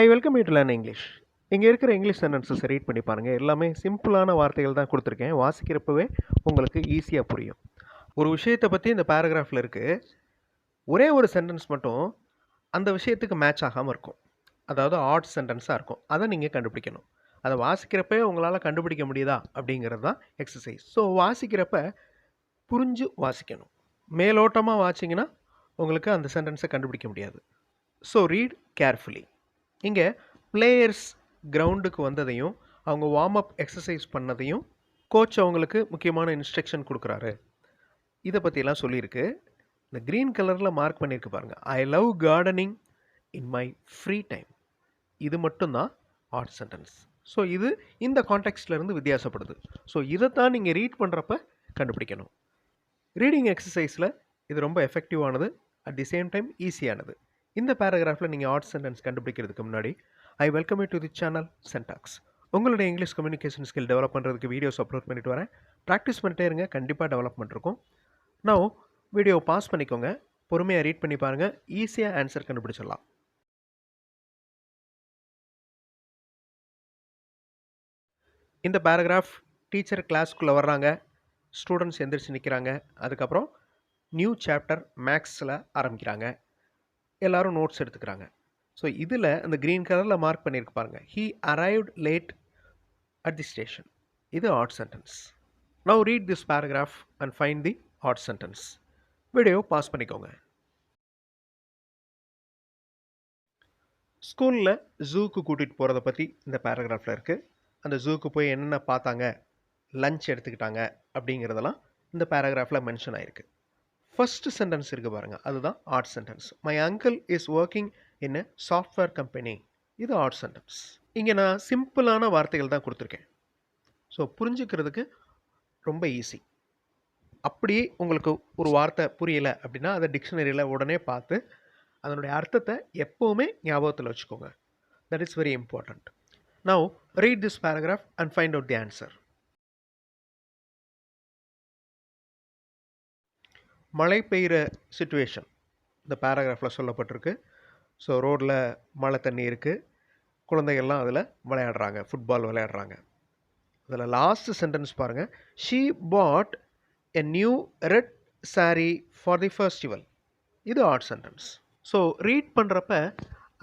I welcome you to learn English இங்கே இருக்கிற English sentences read பண்ணி பாருங்கள் எல்லாமே சிம்பிளான வார்த்தைகள் தான் கொடுத்துருக்கேன். வாசிக்கிறப்பவே உங்களுக்கு ஈஸியாக புரியும். ஒரு விஷயத்தை பற்றி இந்த பேராகிராஃபில் இருக்குது ஒரே ஒரு சென்டென்ஸ் மட்டும் அந்த விஷயத்துக்கு மேட்ச் ஆகாமல் இருக்கும். அதாவது ஆட் சென்டென்ஸாக இருக்கும். அதை நீங்கள் கண்டுபிடிக்கணும். அதை வாசிக்கிறப்பே உங்களால் கண்டுபிடிக்க முடியுதா? அப்படிங்கிறது தான் எக்ஸசைஸ் ஸோ வாசிக்கிறப்ப புரிஞ்சு வாசிக்கணும். மேலோட்டமாக வாசிங்கன்னா உங்களுக்கு அந்த சென்டென்ஸை கண்டுபிடிக்க முடியாது. ஸோ ரீட் கேர்ஃபுல்லி இங்கே பிளேயர்ஸ் கிரவுண்டுக்கு வந்ததையும் அவங்க வார்ம் அப் எக்ஸசைஸ் பண்ணதையும் கோச் அவங்களுக்கு முக்கியமான இன்ஸ்ட்ரக்ஷன் கொடுக்குறாரு. இதை பற்றிலாம் சொல்லியிருக்கு. இந்த க்ரீன் கலரில் மார்க் பண்ணியிருக்கு பாருங்கள் I love gardening in my free time இது மட்டும்தான் ஆர்ட் சென்டென்ஸ் ஸோ இது இந்த கான்டெக்ட்லேருந்து வித்தியாசப்படுது. ஸோ இதை தான் நீங்கள் ரீட் பண்ணுறப்ப கண்டுபிடிக்கணும். ரீடிங் எக்ஸசைஸில் இது ரொம்ப எஃபெக்டிவானது அட் தி சேம் டைம் ஈஸியானது இந்த பேராகிராஃபில் நீங்கள் ஆர்ட் சென்டென்ஸ் கண்டுபிடிக்கிறதுக்கு முன்னாடி I welcome you to the channel Sentax உங்களுடைய இங்கிலீஷ் கம்யூனிகேஷன் ஸ்கில் டெவலப் பண்ணுறதுக்கு வீடியோஸ் அப்லோட் பண்ணிட்டு வரேன். ப்ராக்டிஸ் பண்ணிட்டே இருங்க கண்டிப்பாக டெவலப்மெண்ட் இருக்கும். நான் வீடியோ பாஸ் பண்ணிக்கோங்க. பொறுமையாக ரீட் பண்ணி பாருங்கள் ஈஸியாக ஆன்சர் கண்டுபிடிச்சிடலாம். இந்த பேராகிராஃப் டீச்சர் கிளாஸ்க்குள்ளே வர்றாங்க. ஸ்டூடெண்ட்ஸ் எந்திரிச்சு நிற்கிறாங்க அதுக்கப்புறம் நியூ சாப்டர் மேக்ஸில் ஆரம்பிக்கிறாங்க. எல்லோரும் நோட்ஸ் எடுத்துக்கிறாங்க. ஸோ இதில் அந்த க்ரீன் கலரில் மார்க் பண்ணியிருக்கு பாருங்கள் he arrived late at the station இது odd sentence now read this paragraph and find the odd sentence video pause பண்ணிக்கோங்க. ஸ்கூலில் ஜூக்கு கூட்டிகிட்டு போகிறத பற்றி இந்த பேராகிராஃபில் இருக்குது அந்த ஜூக்கு போய் என்னென்ன பார்த்தாங்க? லஞ்ச் எடுத்துக்கிட்டாங்க அப்படிங்கிறதெல்லாம் இந்த பேராகிராஃபில் மென்ஷன் ஆகிருக்கு ஃபஸ்ட்டு சென்டென்ஸ் இருக்குது பாருங்கள் அதுதான் odd sentence my uncle is working in a software company இது ஆர்ட் சென்டென்ஸ் இங்கே நான் சிம்பிளான வார்த்தைகள் தான் கொடுத்துருக்கேன். ஸோ புரிஞ்சுக்கிறதுக்கு ரொம்ப ஈஸி அப்படியே உங்களுக்கு ஒரு வார்த்தை புரியலை அப்படின்னா அதை டிக்ஷனரியில் உடனே பார்த்து அதனுடைய அர்த்தத்தை எப்போவுமே ஞாபகத்தில் வச்சுக்கோங்க. That is very important now read this paragraph and find out the answer மழை பெய்கிற சுச்சுவேஷன் இந்த பேராகிராஃபில் சொல்லப்பட்டிருக்கு. ஸோ ரோட்டில் மழை தண்ணி இருக்குது குழந்தைகள்லாம் அதில் விளையாடுறாங்க. ஃபுட்பால் விளையாடுறாங்க. அதில் லாஸ்ட் சென்டென்ஸ் பாருங்கள் she bought a new red sari for the festival இது ஆர்ட் சென்டென்ஸ் ஸோ ரீட் பண்ணுறப்ப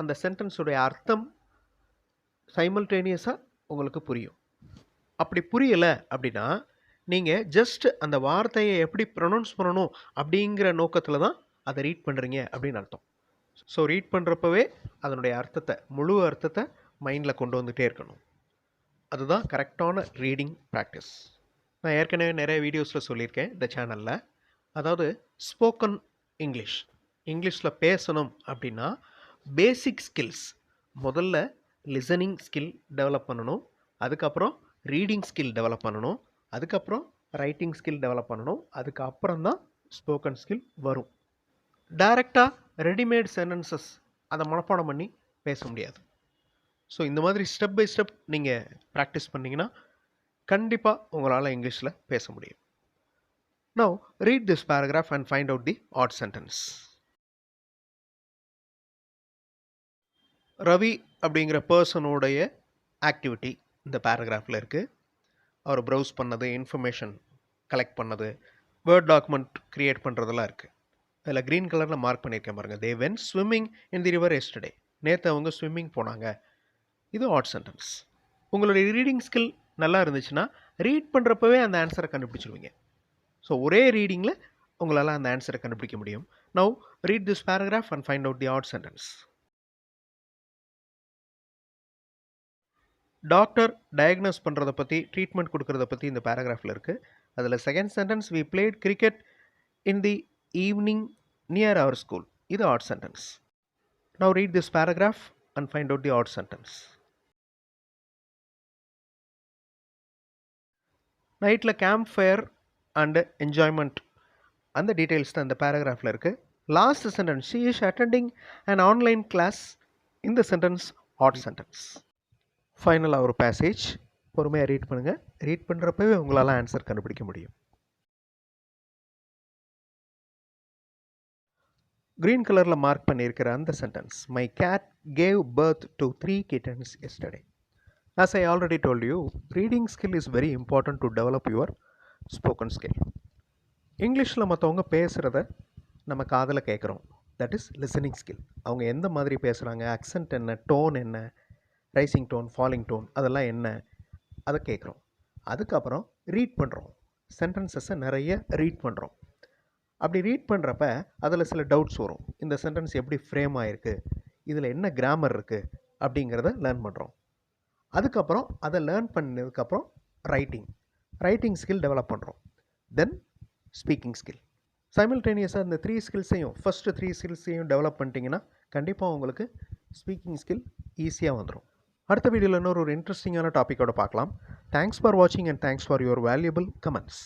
அந்த சென்டென்ஸுடைய அர்த்தம் சைமல்டேனியஸாக உங்களுக்கு புரியும். அப்படி புரியலை அப்படின்னா நீங்கள் ஜஸ்ட் அந்த வார்த்தையை எப்படி ப்ரொனவுன்ஸ் பண்ணணும் அப்படிங்கிற நோக்கத்தில் தான் அதை ரீட் பண்ணுறீங்க அப்படின்னு அர்த்தம். ஸோ ரீட் பண்ணுறப்பவே அதனுடைய அர்த்தத்தை முழு அர்த்தத்தை மைண்டில் கொண்டு வந்துகிட்டே இருக்கணும். அதுதான் கரெக்டான ரீடிங் ப்ராக்டிஸ் நான் ஏற்கனவே நிறைய வீடியோஸில் சொல்லியிருக்கேன் இந்த சேனலில் அதாவது ஸ்போக்கன் இங்கிலீஷ் இங்கிலீஷில் பேசணும் அப்படின்னா பேசிக் ஸ்கில்ஸ் முதல்ல லிசனிங் ஸ்கில் டெவலப் பண்ணணும் அதுக்கப்புறம் ரீடிங் ஸ்கில் டெவலப் பண்ணணும் அதுக்கப்புறம் ரைட்டிங் ஸ்கில் டெவலப் பண்ணணும். அதுக்கப்புறம் தான் ஸ்போக்கன் ஸ்கில் வரும் டைரெக்டாக ரெடிமேட் சென்டென்சஸ் அதை மனப்பாடம் பண்ணி பேச முடியாது. ஸோ இந்த மாதிரி ஸ்டெப் பை ஸ்டெப் நீங்கள் ப்ராக்டிஸ் பண்ணிங்கன்னா கண்டிப்பாக உங்களால் இங்கிலீஷில் பேச முடியும். Now read this paragraph and find out the odd sentence Ravi அப்படிங்கிற பர்சனுடைய ஆக்டிவிட்டி இந்த பேராகிராஃபில் இருக்குது அவர் ப்ரௌஸ் பண்ணது இன்ஃபர்மேஷன் கலெக்ட் பண்ணது வேர்ட் டாக்குமெண்ட் க்ரியேட் பண்ணுறதெல்லாம் இருக்குது அதில் க்ரீன் கலரில் மார்க் பண்ணியிருக்கேன் பாருங்கள் they went swimming in the river yesterday நேற்று அவங்க ஸ்விம்மிங் போனாங்க. இது ஆட் சென்டென்ஸ் உங்களுடைய ரீடிங் ஸ்கில் நல்லா இருந்துச்சுன்னா ரீட் பண்ணுறப்பவே அந்த ஆன்சரை கண்டுபிடிச்சிருவீங்க. ஸோ ஒரே ரீடிங்கில் உங்களால் அந்த ஆன்சரை கண்டுபிடிக்க முடியும். Now read this paragraph and find out the odd sentence doctor diagnose பண்ணுறத பற்றி ட்ரீட்மெண்ட் கொடுக்குறத பற்றி இந்த பேராகிராஃபில் இருக்குது அதில் second sentence we played cricket in the evening near our school இது odd sentence now read this paragraph and find out the odd sentence நைட்டில் கேம்ப் ஃபயர் அண்டு என்ஜாய்மெண்ட் அந்த டீட்டெயில்ஸ் தான் இந்த பேராகிராஃபில் இருக்குது last sentence she is attending and online class இந்த sentence add sentence ஃபைனலாக ஒரு பேசேஜ் பொறுமையாக ரீட் பண்ணுங்கள் ரீட் பண்ணுறப்பவே உங்களால் ஆன்சர் கண்டுபிடிக்க முடியும். க்ரீன் கலரில் மார்க் பண்ணியிருக்கிற அந்த sentence my cat gave birth to three kittens yesterday as I already told you reading skill is very important to develop your spoken skill இங்கிலீஷில் மற்றவங்க பேசுகிறத நம்ம காதில் கேட்குறோம் தட் இஸ் லிசனிங் ஸ்கில் அவங்க எந்த மாதிரி பேசுகிறாங்க அக்சன்ட் என்ன? டோன் என்ன? ரைசிங் டோன் ஃபாலிங் டோன் அதெல்லாம் என்ன? அதை கேட்குறோம் அதுக்கப்புறம் ரீட் பண்ணுறோம் சென்டென்சஸை நிறைய ரீட் பண்ணுறோம் அப்படி ரீட் பண்ணுறப்ப அதில் சில டவுட்ஸ் வரும். இந்த சென்டென்ஸ் எப்படி ஃப்ரேம் ஆகிருக்கு இதில் என்ன கிராமர் இருக்குது அப்படிங்கிறத லேர்ன் பண்ணுறோம் அதுக்கப்புறம் அதை லேர்ன் பண்ணதுக்கப்புறம் ரைட்டிங் ரைட்டிங் ஸ்கில் டெவலப் பண்ணுறோம் தென் ஸ்பீக்கிங் ஸ்கில் சைமில்டேனியஸாக இந்த த்ரீ ஸ்கில்ஸையும் ஃபஸ்ட்டு த்ரீ ஸ்கில்ஸையும் டெவலப் பண்ணிட்டீங்கன்னா கண்டிப்பாக உங்களுக்கு ஸ்பீக்கிங் ஸ்கில் ஈஸியாக வந்துடும் அடுத்த வீடியோவில் இன்னொரு ஒரு இன்ட்ரெஸ்டிங்கான டாப்பிக்கோட பார்க்கலாம். தேங்க்ஸ் ஃபார் வாட்சிங் and thanks for your valuable comments